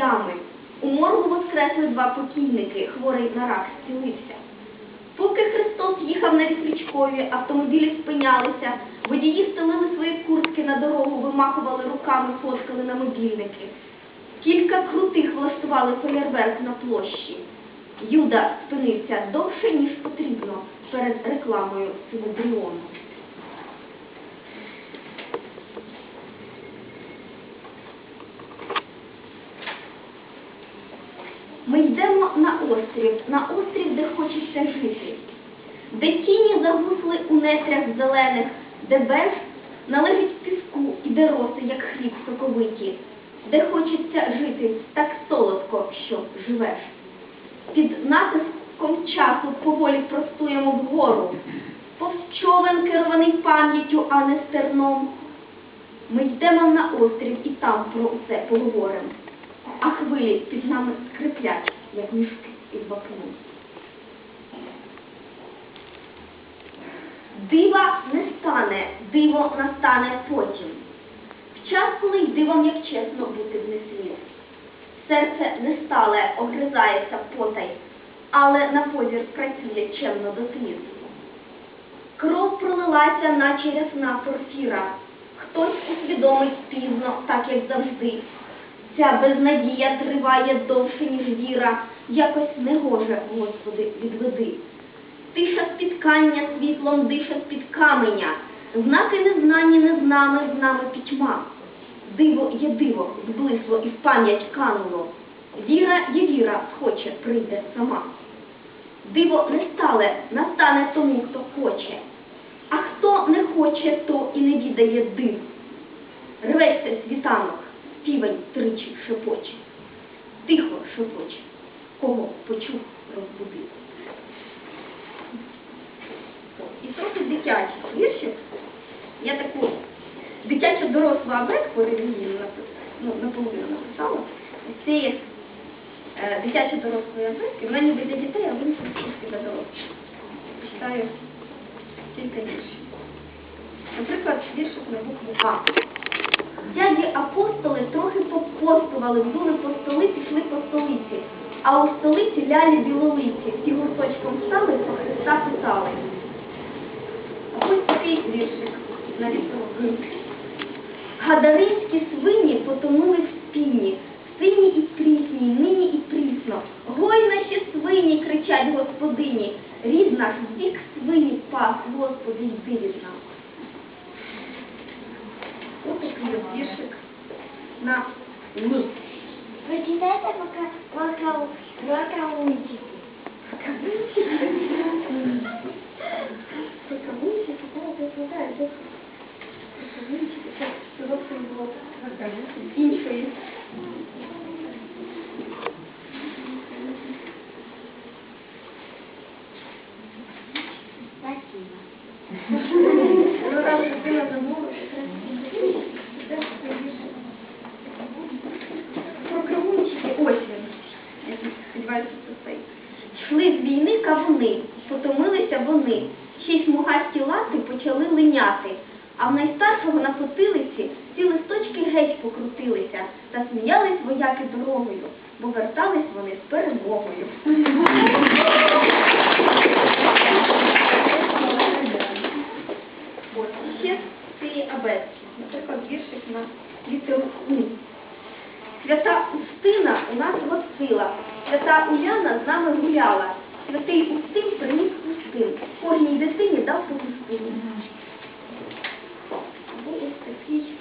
ями. У моргу воскресли два покійники, хворий на рак зцілився. Поки Христос їхав на Різвічкові, автомобілі спинялися, водії стелили свої куртки на дорогу, вимахували руками, фоткали на мобільники. Кілька крутих влаштували феєрверк на площі. Юда спинився довше, ніж потрібно перед рекламою Синедріону. Ми йдемо на острів, на острів, де хочеться жити, де тіні загусли у нетрях зелених, де без належить піску і де роси, як хліб соковиті, де хочеться жити так солодко, що живеш. Під натиском часу поволі простуємо вгору, повз човен керований пам'яттю, а не стерном. Ми йдемо на острів і там про усе поговоримо а хвилі під нами скриплять, як мішки із вапном. Дива не стане, диво настане потім. В час, коли й дивом, як чесно, бути б не слід. Серце не стале, огризається потай, але на позір працює чемно до слід. Кров пролилася, наче рясна порфіра. Хтось усвідомить пізно, так як завжди. Ця безнадія триває довше, ніж віра, якось негоже, Господи, відведи. Тиша спіткання світлом дише з-під каменя, знаки незнані не з нами, з нами пітьма. Диво є диво, зблисло і в пам'ять кануло. Віра є віра, схоче, прийде сама. Диво не стале, настане тому, хто хоче. А хто не хоче, то і не віддає див. Рветься світанок, півень тричі шепоче, тихо шепоче, кого почув розбудив. І трохи дитячий віршик. Я таку дитячу дорослу абетку релігійну ну, наполовину написала. Це є е, дитячі дорослі абетки. Вона ніби для дітей, а вони для дорослих. Читаю кілька віршів. Наприклад, віршик на букву А. Дяді апостоли трохи попостували, були по столиці, пішли по столиці. А у столиці лялі білолиці, всі гурточком стали, про Христа питали. А ось такий віршик на лісову. Гадаринські свині потонули в піні, сині і прісні, на ні. Прочитайте пока пока ракаунчики. Іншої. Спасибо. Ну, там дитина забула. Про кавунчики ось він. Я сподіваюся, це цей. Йшли з війни кавуни, потомилися вони, ще й лати почали линяти. А в найстаршого на потилиці ці листочки геть покрутилися та сміялись вояки дорогою, бо вертались вони з перемогою. Ще з абетки. Наприклад, віршик на літеру. Свята Устина у нас гостила, свята Уляна з нами гуляла. Святий Устин приніс Устин. Кожній дитині дав по Устину. Ось такий.